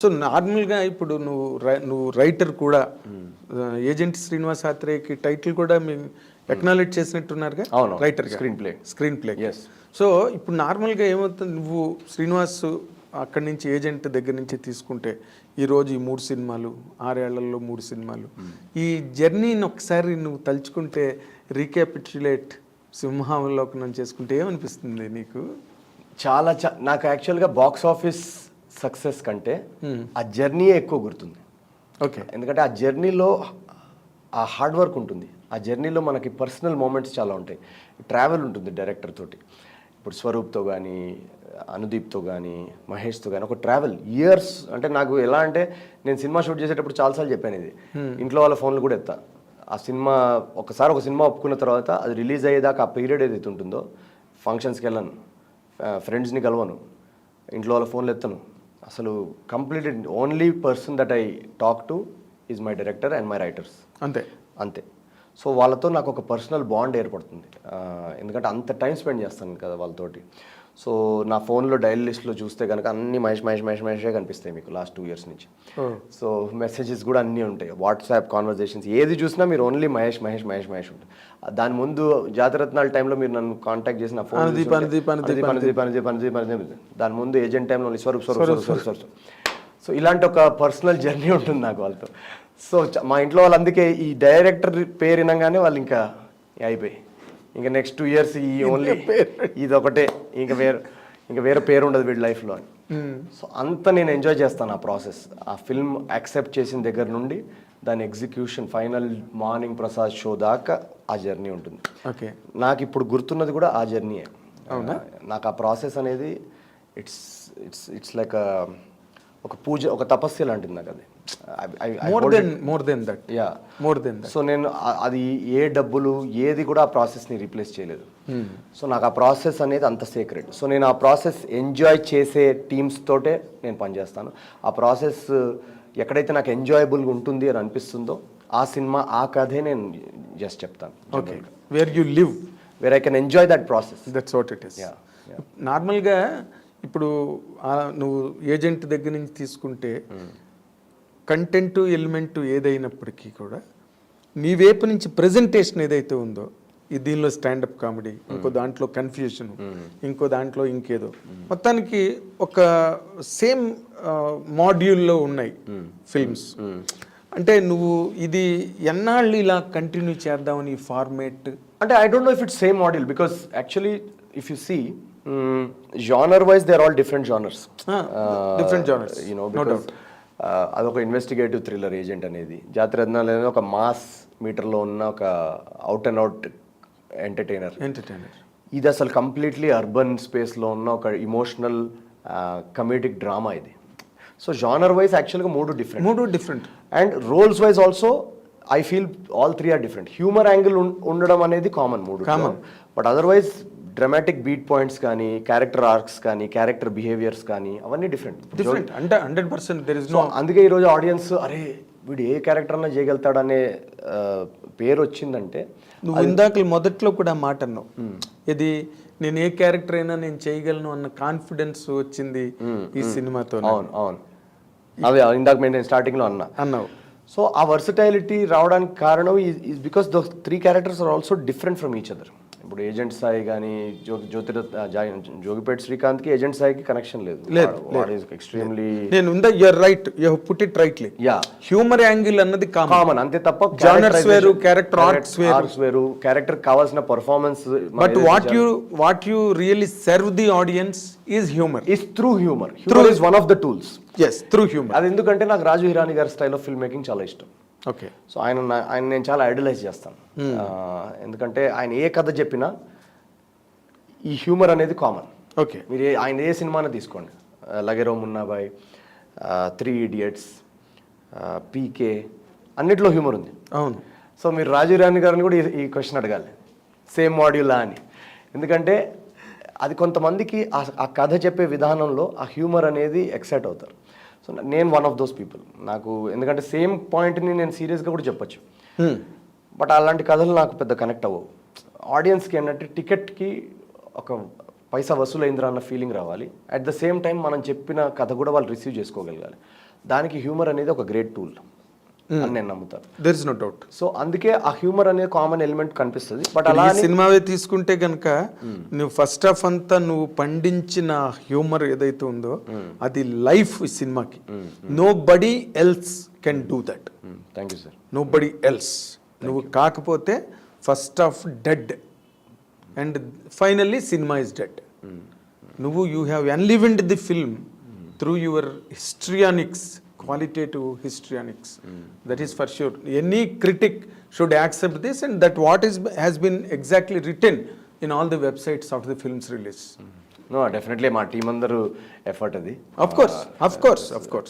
So నార్మల్గా ఇప్పుడు నువ్వు రై- నువ్వు రైటర్ కూడా ఏజెంట్ శ్రీనివాస్ ఆత్రేయకి టైటిల్ కూడా మీ acknowledge చేసినట్టున్నారుగా. Writer Screen play. Screen play. So ఇప్పుడు నార్మల్గా ఏమవుతుంది నువ్వు శ్రీనివాస్ అక్కడి నుంచి ఏజెంట్ దగ్గర నుంచి తీసుకుంటే ఈరోజు ఈ మూడు సినిమాలు ఆరేళ్ళలో మూడు సినిమాలు ఈ జర్నీని ఒకసారి నువ్వు తలుచుకుంటే రీక్యాపిట్యులేట్ సింహావలోకనం చేసుకుంటే ఏమనిపిస్తుంది నీకు చాలా చా- నాకు యాక్చువల్గా బాక్స్ ఆఫీస్ సక్సెస్ కంటే ఆ జర్నీ ఎక్కువ గుర్తుంది. ఓకే. ఎందుకంటే ఆ జర్నీలో ఆ హార్డ్ వర్క్ ఉంటుంది. ఆ జర్నీలో మనకి పర్సనల్ మూమెంట్స్ చాలా ఉంటాయి. ట్రావెల్ ఉంటుంది డైరెక్టర్ తోటి. ఇప్పుడు స్వరూప్తో కానీ అనుదీప్తో కానీ మహేష్తో కానీ ఒక ట్రావెల్ ఇయర్స్ అంటే నాకు ఎలా అంటే నేను సినిమా షూట్ చేసేటప్పుడు చాలాసార్లు చెప్పాను ఇది. ఇంట్లో వాళ్ళ ఫోన్లు కూడా ఎత్తా. ఆ సినిమా ఒకసారి ఒక సినిమా ఒప్పుకున్న తర్వాత అది రిలీజ్ అయ్యేదాకా ఆ పీరియడ్ ఏదైతే ఉంటుందో ఫంక్షన్స్కి వెళ్ళను. ఫ్రెండ్స్ని కలవను. ఇంట్లో వాళ్ళ ఫోన్లు ఎత్తను. అసలు complete only person that I talk to is my director and my writers. అంతే. అంతే. సో వాళ్ళతో నాకు ఒక పర్సనల్ బాండ్ ఏర్పడుతుంది. ఎందుకంటే అంత టైం స్పెండ్ చేస్తాను కదా వాళ్ళతోటి. సో నా ఫోన్లో డైల్ లిస్ట్లో చూస్తే కనుక అన్ని మహేష్ మహేష్ మహేష్ మహేషే కనిపిస్తాయి మీకు లాస్ట్ టూ ఇయర్స్ నుంచి. సో మెసేజెస్ కూడా అన్నీ ఉంటాయి. వాట్సాప్ కాన్వర్జేషన్స్ ఏది చూసినా మీరు ఓన్లీ మహేష్ మహేష్ మహేష్ మహేష్ ఉంటుంది దాని ముందు జాతరత్నాల టైంలో మీరు నన్ను కాంటాక్ట్ చేసిన ఫోన్ దాని ముందు ఏజెంట్ టైంలో స్వరూప్ స్వరూప్ స్వరూప్ స్వరూప్ సో ఇలాంటి ఒక పర్సనల్ జర్నీ ఉంటుంది నాకు వాళ్ళతో. సో మా ఇంట్లో వాళ్ళు అందుకే ఈ డైరెక్టర్ పేరు వినగానే వాళ్ళు ఇంకా అయిపోయి ఇంకా నెక్స్ట్ టూ ఇయర్స్ ఈ ఓన్లీ ఇది ఒకటే ఇంకా వేరే ఇంకా వేరే పేరు ఉండదు వీడి లైఫ్లో అని సో అంత నేను ఎంజాయ్ చేస్తాను ఆ ప్రాసెస్ ఆ ఫిల్మ్ యాక్సెప్ట్ చేసిన దగ్గర నుండి దాని execution final morning Prasad show దాకా ఆ జర్నీ ఉంటుంది. ఓకే. నాకు ఇప్పుడు గుర్తున్నది కూడా ఆ జర్నీయే నాకు ఆ ప్రాసెస్ అనేది ఇట్స్ ఇట్స్ ఇట్స్ లైక్ ఒక పూజ ఒక తపస్య లాంటిది నాకు అది. More than more than that yeah more than so నేను అది ఏ డబ్బులు ఏది కూడా ఆ ప్రాసెస్ని రీప్లేస్ చేయలేదు. సో నాకు ఆ ప్రాసెస్ అనేది అంత సీక్రెట్ సో నేను ఆ ప్రాసెస్ ఎంజాయ్ చేసే టీమ్స్ తోటే నేను పనిచేస్తాను. ఆ ప్రాసెస్ ఎక్కడైతే నాకు ఎంజాయబుల్గా ఉంటుంది అని అనిపిస్తుందో ఆ సినిమా ఆ కథే నేను జస్ట్ చెప్తాను. Okay where you live where I can enjoy that process that's what it is నార్మల్గా ఇప్పుడు నువ్వు ఏజెంట్ దగ్గర నుంచి తీసుకుంటే కంటెంట్ ఎలిమెంట్ ఏదైనప్పటికీ కూడా నీ వైపు నుంచి ప్రజెంటేషన్ ఏదైతే ఉందో ఈ దీనిలో స్టాండప్ కామెడీ ఇంకో దాంట్లో కన్ఫ్యూషన్ ఇంకో దాంట్లో ఇంకేదో. మొత్తానికి ఒక సేమ్ మాడ్యూల్లో ఉన్నాయి ఫిల్మ్స్ అంటే నువ్వు ఇది ఎన్నాళ్ళు ఇలా కంటిన్యూ చేద్దామని ఫార్మేట్ అంటే I don't know if it's same module because actually if you see genre wise they are all different genres different genres, you know because అదొక ఇన్వెస్టిగేటివ్ థ్రిల్లర్ ఏజెంట్ అనేది. జాతిరత్నాలు అనేది ఒక మాస్ మీటర్లో ఉన్న ఒక out and out entertainer entertainer ఇది అసలు completely urban స్పేస్లో ఉన్న ఒక ఇమోషనల్ కమెడిక్ డ్రామా ఇది. సో జానర్ వైజ్ యాక్చువల్గా మూడు డిఫరెంట్ మూడు different and roles wise also I feel all three are different humour angle ఉండడం అనేది కామన్ మూడు common but otherwise dramatic beat points కానీ క్యారెక్టర్ ఆర్క్స్ కానీ క్యారెక్టర్ బిహేవియర్స్ కానీ అవన్నీ డిఫరెంట్ డిఫరెంట్ అంటే hundred percent there is so అందుకే ఈరోజు ఆడియన్స్ అరే వీడు ఏ క్యారెక్టర్ అన్నా చేయగలుగుతాడనే పేరు వచ్చిందంటే నువ్వు ఇందాక మొదట్లో కూడా మాట అన్నావు. ఇది నేను ఏ క్యారెక్టర్ అయినా నేను చేయగలను అన్న కాన్ఫిడెన్స్ వచ్చింది ఈ సినిమాతో అవును అవును. అదే ఇందాక నేను స్టార్టింగ్లో అన్నా. అన్నావు. సో ఆ వర్సటైలిటీ రావడానికి కారణం is because the three characters are also different from each other ఇప్పుడు ఏజెంట్ సాయి కానీ జ్యో జ్యోతిరత్ జోగిపేట్ శ్రీకాంత్కి ఏజెంట్ సాయికి కనెక్షన్ లేదు. ఎక్స్ట్రీమ్లీ నేను ఉందా you're right you put it rightly yeah humour angle అన్నది కామన్ అంతే తప్ప Genres వేరు, character arcs వేరు. క్యారెక్టర్ కావాల్సిన performance but what you what you really serve the audience is humour is through humour humour is one of the tools is through humour అది ఎందుకంటే నాకు రాజు హిరాని గారి స్టైల్ ఆఫ్ ఫిల్మ్ మేకింగ్ చాలా ఇష్టం. Okay. So ఆయన ఆయన నేను చాలా ఐడలైజ్ చేస్తాను. ఆ, ఎందుకంటే ఆయన ఏ కథ చెప్పినా ఈ హ్యూమర్ అనేది కామన్. ఓకే. మీరు ఏ- ఆయన ఏ సినిమాని తీసుకోండి. Lage Raho Munna Bhai three idiots PK అన్నిట్లో హ్యూమర్ ఉంది. అవును. సో మీరు రాజీవ్ రాణి గారిని కూడా ఈ- క్వశ్చన్ అడగాలి. సేమ్ మాడ్యూలా అని. ఎందుకంటే అది కొంతమందికి ఆ కథ చెప్పే విధానంలో ఆ హ్యూమర్ అనేది ఎక్సైట్ అవుతారు. సో నేను వన్ ఆఫ్ దోస్ పీపుల్ నాకు ఎందుకంటే సేమ్ పాయింట్ని నేను సీరియస్గా కూడా చెప్పొచ్చు. బట్ అలాంటి కథలు నాకు పెద్ద కనెక్ట్ అవ్వవు. ఆడియన్స్కి ఏంటంటే టికెట్కి ఒక పైసా వసూలైందిరా అన్న ఫీలింగ్ రావాలి. అట్ ద సేమ్ టైం మనం చెప్పిన కథ కూడా వాళ్ళు రిసీవ్ చేసుకోగలగాలి. దానికి హ్యూమర్ అనేది ఒక గ్రేట్ టూల్ అని నేను నమ్ముతాను. There is no doubt so అందుకే ఆ హ్యూమర్ అనే కామన్ ఎలిమెంట్ కనిపిస్తుంది. బట్ అలా సినిమావే తీసుకుంటే గనక నువ్వు ఫస్ట్ ఆఫ్ అంతా నువ్వు పండించిన హ్యూమర్ ఏదైతే ఉందో అది లైఫ్ సినిమాకి nobody else can do that thank you sir nobody else నువ్వు కాకపోతే first half dead and finally cinema is dead నువ్వు you have enlivened the film through your histrionics qualitative histrionics that is for sure any critic should accept this and that what is has been exactly return in all the websites of the films release no definitely మా team అందరూ effort అది. Of course, of course, of course.